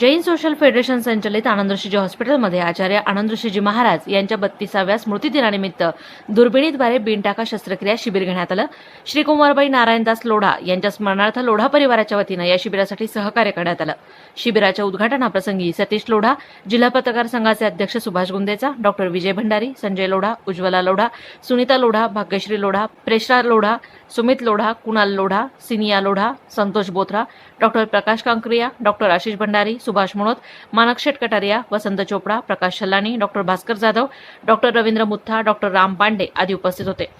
Jain social federation संचलित आनंद हॉस्पिटलमध्ये आचार्य आनंद महाराज यांच्या बत्तीसाव्या स्मृतिदिनानिमित्त दुर्बिणीद्वारे बिनटाका शस्त्रक्रिया शिबिर घेण्यात आलं. श्री कुमारबाई नारायणदास लोढा यांच्या स्मरणार्थ लोढा परिवाराच्या वतीनं या शिबिरासाठी सहकार्य करण्यात आलं. शिबिराच्या उद्घाटनाप्रसंगी सतीश लोढा जिल्हा पत्रकार संघाचे अध्यक्ष सुभाष गुंदेचा डॉक्टर विजय भंडारी संजय लोढा उज्ज्वला लोढा सुनीता लोढा भाग्यश्री लोढा प्रेशरा Lodha Sumit Lodha Kunal Lodha सिनिया Lodha Santosh Bothra doctor Prakash Kankaria doctor Ashish Bhandari Subhash Mulot Manak Sheth Kataria Vasant Chopda Prakash Shallani doctor Bhaskar Jadhav doctor Ravindra Mutha doctor Ram Pande आदी उपस्थित होते.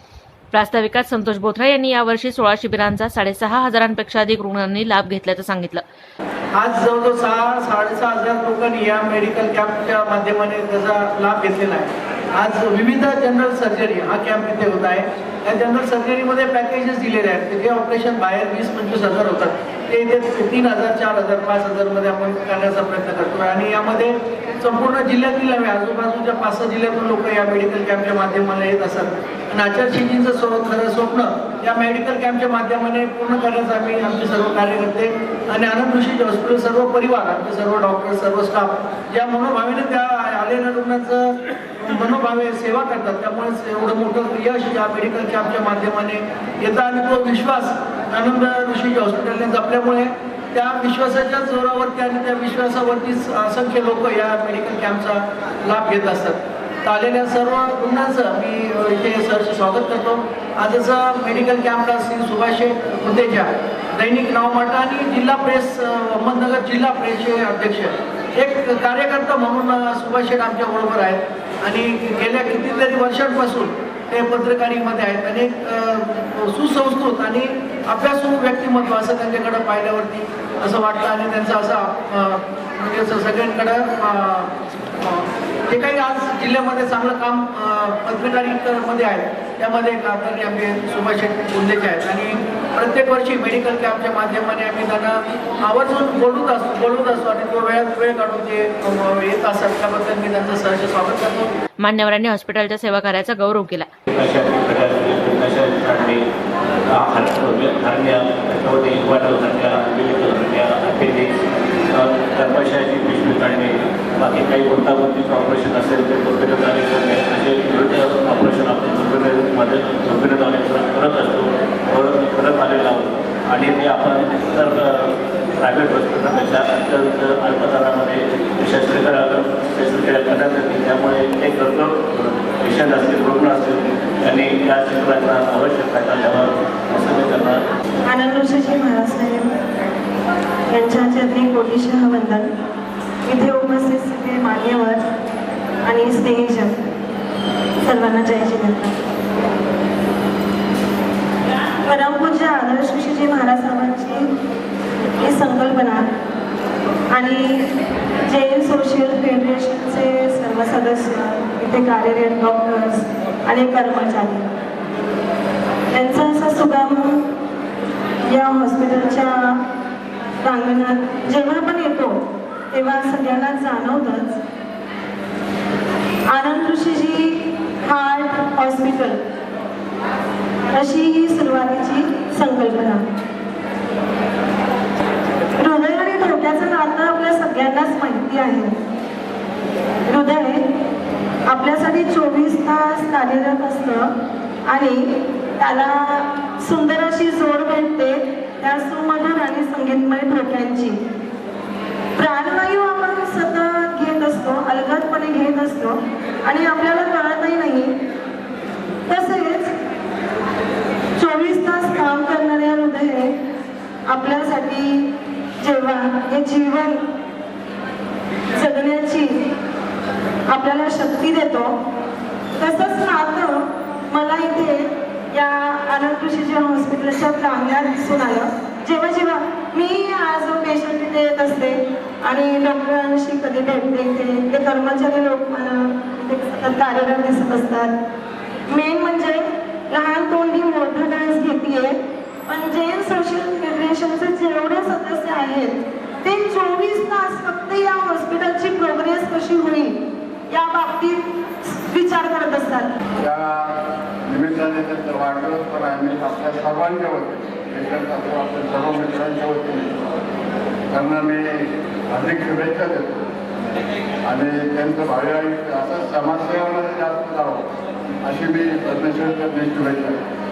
प्रास्ताविकात संतोष बोथरा यांनी यावर्षी सोळा शिबिरांचा साडेसहा हजारांपेक्षा अधिक रुग्णांनी लाभ घेतल्याचं सांगितलं. आज जवळजवळ सहा साडेसहा हजार लोकांनी या मेडिकल कॅम्पच्या माध्यमाने त्याचा लाभ घेतलेला आहे. आज विविध जनरल सर्जरी हा कॅम्प इथे होत आहे. या जनरल सर्जरीमध्ये पॅकेजेस दिलेले आहेत. की जे ऑपरेशन बाहेर वीस पंचवीस हजार होतात. ते इथे तीन हजार चार हजार पाच हजारमध्ये आपण करण्याचा प्रयत्न करतो. आणि यामध्ये संपूर्ण जिल्ह्यातील नव्हे आजूबाजूच्या पाच सहा जिल्ह्यातून लोक या मेडिकल कॅम्पच्या माध्यमाने येत असतात. आणि आचारशिजींचं स्व खरं स्वप्न या मेडिकल कॅम्पच्या माध्यमाने पूर्ण करण्याचं आम्ही आमचे सर्व कार्यकर्ते आणि आनंद ऋषी हॉस्पिटल सर्व परिवार आमचे सर्व डॉक्टर सर्व स्टाफ या मनोभावेने त्या आलेल्या रुग्णाचं मनोभावे सेवा करतात. त्यामुळे एवढं मोठं यश या मेडिकल कॅम्पच्या माध्यमाने येतं आणि तो विश्वास आनंद ऋषी हॉस्पिटलने जपल्यामुळे त्या विश्वासाच्या जोरावरती आणि त्या विश्वासावरती असंख्य लोक या मेडिकल कॅम्पचा लाभ घेत असतात. तर आलेल्या सर्व रुग्णांचं मी इथे सरचं स्वागत करतो. आजचा मेडिकल कॅम्पला श्री सुभाष मुद्देजा दैनिक नावमाटा आणि जिल्हा प्रेस अहमदनगर जिल्हा प्रेसचे अध्यक्ष. एक कार्यकर्ता म्हणून सुभाष शेठ आमच्या बरोबर आहेत. आणि गेल्या कितीतरी वर्षांपासून ते पत्रकारीमध्ये आहेत. आणि एक सुसंस्कृत आणि अभ्यासू व्यक्तिमत्व असं त्यांच्याकडं पाहिल्यावरती असं वाटतं आणि त्यांचं असा म्हणजे सगळ्यांकडं जे काही आज जिल्ह्यामध्ये चांगलं काम पत्रकारीमध्ये आहे त्यामध्ये आदरणीय आमचे सुभाष शेट्टी बोललेचे आहेत. आणि प्रत्येक वर्षी मेडिकल कॅम्पच्या माध्यमाने आम्ही त्यांना आवर्जून बोलवत असतो बोलवत असतो आणि तो वेळात वेळ काढून ते येत असतात. त्याबद्दल मी त्यांचं सहर्ष स्वागत करतो. मान्यवरांनी हॉस्पिटलच्या सेवाकार्याचा गौरव केला. गर्भाशयाची पिशवी काढणे बाकी काही गुंतागुंतीचं ऑपरेशन असेल ते दुर्बिणद्वारे करणे असे ऑपरेशन आपण दुर्बिणमध्ये दुर्बिणद्वारे करत असतो व करत आलेलो आहोत ते आपण इतर प्रायव्हेट हॉस्पिटलपेक्षा अत्यंत अल्प दरामध्ये शस्त्रक्रिया शस्त्रक्रिया करण्यात येते त्यामुळे ते गरजू पेशंट असतील रुग्ण असतील त्यांनी या क्षेत्राचा आवश्यक फायदा घ्यावा असं मी करणार. आनंद ऋषीजी महाराज साहेब यांच्या चरणी कोटीशह वंदन. इथे उपस्थित सगळे मान्यवर आणि स्नेहीजन. सर्वांना जय जिनेंद्र परमपूज्य आदर्श शिवजी महाराज साहेबांची ही संकल्पना आणि जैन सोशल फेडरेशनचे सर्व सदस्य इथे कार्यरत डॉक्टर्स आणि कर्मचारी. यांचं असा सुगम या हॉस्पिटलच्या प्रांगणात जेव्हा पण येतो तेव्हा सगळ्यांना जाणवतं आनंद ऋषीजी हार्ट हॉस्पिटल अशी सुरुवातीची संकल्पना. हृदय आणि डोक्याचं नातं आपल्या सगळ्यांनाच माहिती आहे. हृदय आपल्यासाठी चोवीस तास कार्यरत असतं आणि त्याला सुंदर अशी जोड भेटते त्या सुमधुर आणि संगीतमय ठोक्यांची प्राणवायू आपण सतत घेत असतो अलगदपणे घेत असतो आणि आपल्याला कळतही नाही तसेच चोवीस तास काम करणारे हृदय आपल्यासाठी जेव्हा हे जीवन जगण्याची आपल्याला शक्ती देतो तसंच नातं मला इथे या आनंद ऋषीच्या हॉस्पिटलच्या प्रांगणात दिसून आलं. जेव्हा जेव्हा मी आज पेशंट इथे येत असते आणि डॉक्टरांशी कधी भेटते इथे ते कर्मचारी लोक मला सतत कार्यरत दिसत असतात. मेन म्हणजे लहान तोंडी मोठा डान्स घेतीये पण जे सोशल फेडरेशनचे जेवढे सदस्य आहेत ते चोवीस तास फक्त या हॉस्पिटलची प्रोग्रेस कशी होईल या बाबतीत विचार करत असतात या निमित्ताने त्यांचं वाढदिवस पण आम्ही आपल्या सर्वांच्या वतीने आपल्या सर्व मित्रांच्या वतीने त्यांना मी अधिक शुभेच्छा देतो आणि त्यांचं भावी आयुष्य असं समाजसेवामध्ये जास्त जावं अशी मी परमेश्वरकडे शुभेच्छा देतो.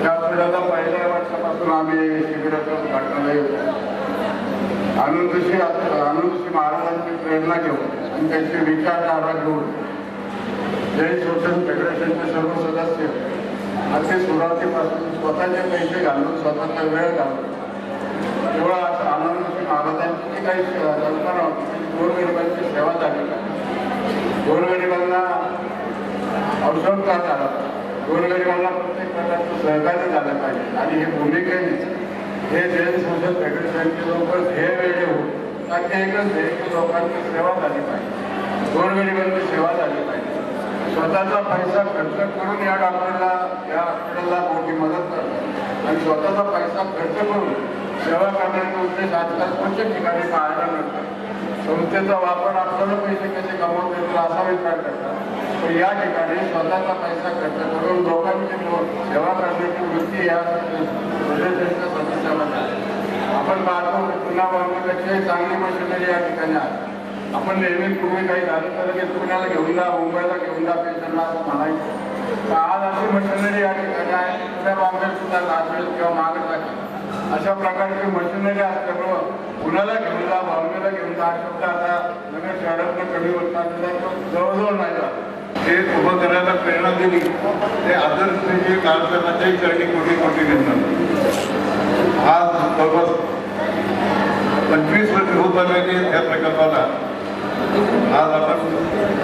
त्या आठवड्याला वर्षापासून आम्ही शिबिराचं उद्घाटनाला येतो आनंदशी आनंदशी महाराजांची प्रेरणा घेऊन आणि त्यांचे विचारधारा घेऊन जय सोशल फेडरेशनचे सर्व सदस्य असे सुरुवातीपासून स्वतःचे पैसे घालून स्वतःचा वेळ घालून तेव्हा आनंदशी महाराजांची जी काही कल्पना होती गोरगरिबांची सेवा झाली. गोरगरिबांना औषधता झाला गोरगरिबांना प्रत्येक प्रकारचं सहकार्य झालं पाहिजे आणि ही भूमिकेने हे जैन सोशल फेडरेशनचे लोक ध्येय वेगळे होऊन त्याचे एकच ध्येय की लोकांची सेवा झाली पाहिजे गोरगरिबांची सेवा झाली पाहिजे स्वतःचा पैसा खर्च करून या डॉक्टरला या हॉस्पिटलला मोठी मदत करतात आणि स्वतःचा पैसा खर्च करून सेवा करण्याचा उद्देश आजकाल प्रत्येक ठिकाणी पाहायला मिळतात संस्थेचा वापर आपल्याला पैसे कसे कमवता येतील असा विचार करतात. पण या ठिकाणी स्वतःचा पैसा खर्च करून लोकांची सेवा करण्याची वृत्ती या सदस्यामध्ये आहे. आपण पाहतो पुन्हा बांधण्यापेक्षा चांगली मशिनरी या ठिकाणी आहे आपण नेहमी पूर्वी काही झालं तर लगेच पुण्याला घेऊन जा मुंबईला घेऊन जा पेशंटला असं म्हणायचं आज अशी मशिनरी या ठिकाणी आहे पुण्या बांबेत सुद्धा लागेल किंवा मागत टाकेल अशा प्रकारची मशिनरी असल्यामुळं पुण्याला घेऊन जा बॉम्बेला घेऊन जा शब्द आता नगर शहरातनं कमी होत नाही तो जवळजवळ नाही राहत. हे उभं करायला प्रेरणा दिली ते आदर्श कार्यक्रमाच्याही चरणी कोटी कोटी घेतात आज जवळपास पंचवीस वर्ष होत आलेली त्या या प्रकल्पाला. आज आपण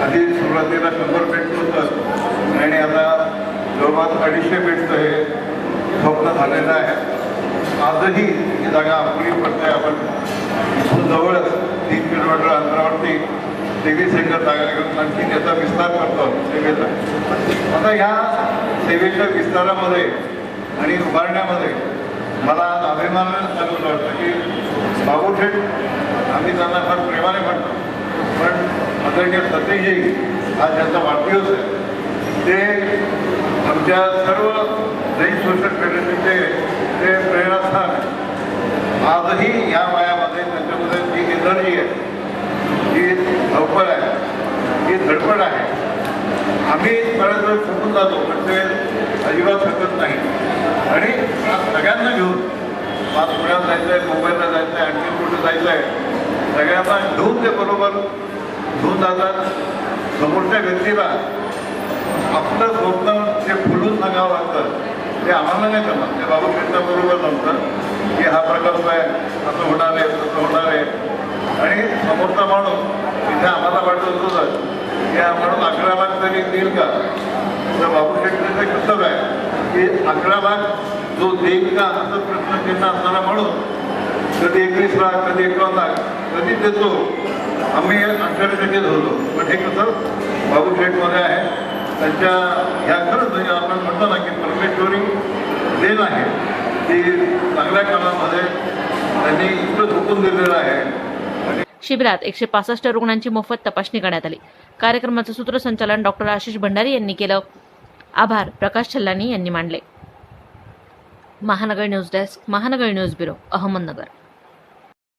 आधी सुरुवातीला शंभर बेड होतं आणि आता जवळपास अडीचशे बेडचं हे स्वप्न झालेलं आहे. आजही ही जागा आपली पडते. आपण इथून जवळच तीन किलोमीटर अंतरावरती तेवीस सेंटर जागा घेऊन आणखी त्याचा विस्तार करतो. सेवेचा आता ह्या सेवेच्या विस्तारामध्ये आणि उभारण्यामध्ये मला आज अभिमानानं सांगून वाटतं की बाबूठेठ आम्ही त्यांना फार प्रेमाने म्हणतो. पण आदरणीय सतीशजी हा ज्यांचा वाढदिवस आहे. ते आमच्या सर्व जैन सोशल फेडरेशनचे ते प्रेरणास्थान आजही या वयामध्ये त्यांच्यामध्ये जी एनर्जी आहे जी धावपळ आहे. ही धडपड आहे. आम्ही बऱ्याच वेळ थकून जातो पण ते अजिबात थकत नाही. आणि सगळ्यांना घेऊन आज पुण्यात जायचं आहे मुंबईला जायचं आहे आणखी कुठे जायचं आहे सगळ्यांना घेऊन ते बरोबर घेऊन जातात समोरच्या व्यक्तीला आपलं स्वप्न ते फुलून सांगावं लागतं. ते आम्हाला नाही जमत. ते बाबा बरोबर जमतं. की हा प्रकल्प आहे असं होणार आहे तसं होणार आहे. आणि समोरचा माणूस तिथे आम्हाला वाटत होतं की हा माणूस अकरा लाख तरी देईल का? तर बाबू शेट्टीचं कर्तव्य आहे की अकरा लाख जो देईल का असं प्रश्नचिन्ह असणारा माणूस कधी एकवीस लाख कधी एकावन्न लाख कधी देतो आम्ही आश्चर्यचकित होतो पण हे कसं बाबूशेठमध्ये आहे त्यांच्या ह्या खरंच म्हणजे आपण म्हणतो ना की परमेश्वरी देण आहे. ती चांगल्या काळामध्ये त्यांनी इतकं झोपून दिलेलं आहे. शिबिरात एकशे पासष्ट रुग्णांची मोफत तपासणी करण्यात आली. कार्यक्रमाचं सूत्रसंचालन डॉक्टर आशिष भंडारी यांनी केलं. आभार प्रकाश छल्लानी यांनी मांडले. Mahanagar news desk Mahanagar news bureau Ahmednagar.